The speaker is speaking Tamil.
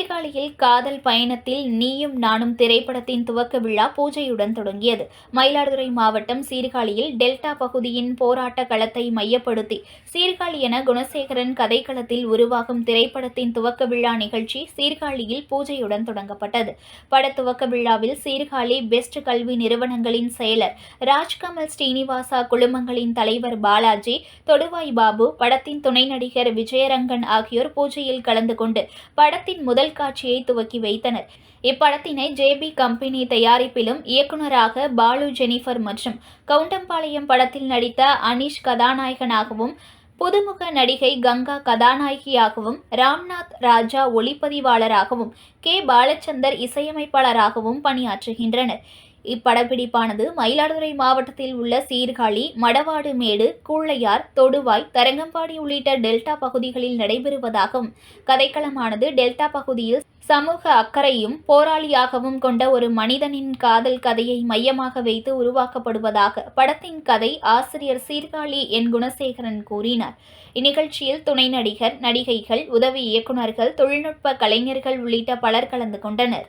சீர்காழியில் காதல் பயணத்தில் நீயும் நானும் திரைப்படத்தின் துவக்க விழா பூஜையுடன் தொடங்கியது. மயிலாடுதுறை மாவட்டம் சீர்காழியில் டெல்டா பகுதியின் போராட்ட களத்தை மையப்படுத்தி சீர்காழி என குணசேகரன் கதைக்களத்தில் உருவாகும் திரைப்படத்தின் துவக்க விழா நிகழ்ச்சி சீர்காழியில் பூஜையுடன் தொடங்கப்பட்டது. பட துவக்க விழாவில் சீர்காழி பெஸ்ட் கல்வி நிறுவனங்களின் செயலர் ராஜ்கமல் ஸ்ரீனிவாசா குழுமங்களின் தலைவர் பாலாஜி தொடுவாய் பாபு படத்தின் துணை நடிகர் விஜயரங்கன் ஆகியோர் பூஜையில் கலந்து கொண்டு படத்தின் முதல் தொலைக்காட்சியை துவக்கி வைத்தனர். இப்படத்தினை ஜேபி கம்பெனி தயாரிப்பிலும் இயக்குநராக பாலு ஜெனிஃபர் மற்றும் கவுண்டம்பாளையம் படத்தில் நடித்த அனீஷ் கதாநாயகனாகவும் புதுமுக நடிகை கங்கா கதாநாயகியாகவும் ராம்நாத் ராஜா ஒளிப்பதிவாளராகவும் கே. பாலச்சந்தர் இசையமைப்பாளராகவும் பணியாற்றுகின்றனர். இப்படப்பிடிப்பானது மயிலாடுதுறை மாவட்டத்தில் உள்ள சீர்காழி மடவாடு மேடு கூழையார் தொடுவாய் தரங்கம்பாடி உள்ளிட்ட டெல்டா பகுதிகளில் நடைபெறுவதாகவும் கதைக்களமானது டெல்டா பகுதியில் சமூக அக்கறையும் போராளியாகவும் கொண்ட ஒரு மனிதனின் காதல் கதையை மையமாக வைத்து உருவாக்கப்படுவதாக படத்தின் கதை ஆசிரியர் சீர்காழி என். குணசேகரன் கூறினார். இந்நிகழ்ச்சியில் துணை நடிகர் நடிகைகள் உதவி இயக்குநர்கள் தொழில்நுட்ப கலைஞர்கள் உள்ளிட்ட பலர் கலந்து கொண்டனர்.